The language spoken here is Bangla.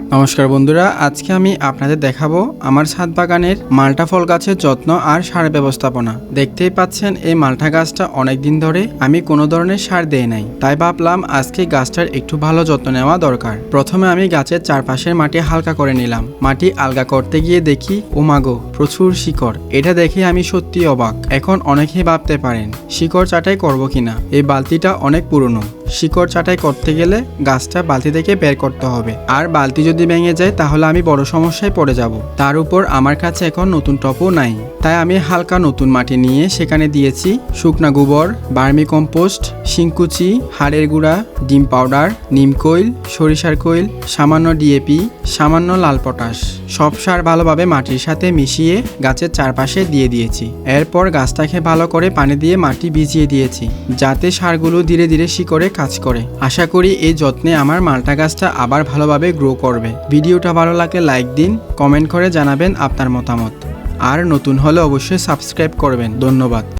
নমস্কার বন্ধুরা, আজকে আমি আপনাদের দেখাবো আমার ছাদ বাগানের মালটা ফল গাছের যত্ন আর সার ব্যবস্থাপনা। দেখতেই পাচ্ছেন এই মাল্টা গাছটা অনেক দিন ধরে আমি কোনো ধরনের সার দেই নাই। তাই ভাবলাম আজকে গাছটার একটু ভালো যত্ন নেওয়া দরকার। প্রথমে আমি গাছের চারপাশের মাটি হালকা করে নিলাম। মাটি আলগা করতে গিয়ে দেখি, ওমাগো, প্রচুর শিকড়। এটা দেখে আমি সত্যি অবাক। এখন অনেকেই ভাবতে পারেন, শিকড় চাটাই করব কিনা? এই বালতিটা অনেক পুরনো। শিকড় চাটাই করতে গেলে গাছটা বালতি থেকে বের করতে হবে। আর বালতি যদি ভেঙে যায়, তাহলে আমি বড় সমস্যায় পড়ে যাব। তার উপর আমার কাছে এখন নতুন টপও নাই। তাই আমি হালকা নতুন মাটি নিয়ে সেখানে দিয়েছি শুকনা গোবর, বার্মি কম্পোস্ট, শিংকুচি, হাড়ের গুঁড়া, ডিম পাউডার, নিম কইল সরিষার কইল সামান্য ডিএপি সামান্য লাল পটাশ। সব সার ভালোভাবে মাটির সাথে মিশিয়ে গাছের চারপাশে দিয়ে দিয়েছি। এরপর গাছটাকে ভালো করে পানি দিয়ে মাটি ভিজিয়ে দিয়েছি, যাতে সারগুলো ধীরে ধীরে শিকড়ে কাজ করে। আশা করি এই যত্নে আমার মালটা গাছটা আবার ভালোভাবে গ্রো করবে। ভিডিওটা ভালো লাগলে লাইক দিন কমেন্ট করে জানাবেন আপনার মতামত। আর নতুন হলে অবশ্যই সাবস্ক্রাইব করবেন। ধন্যবাদ।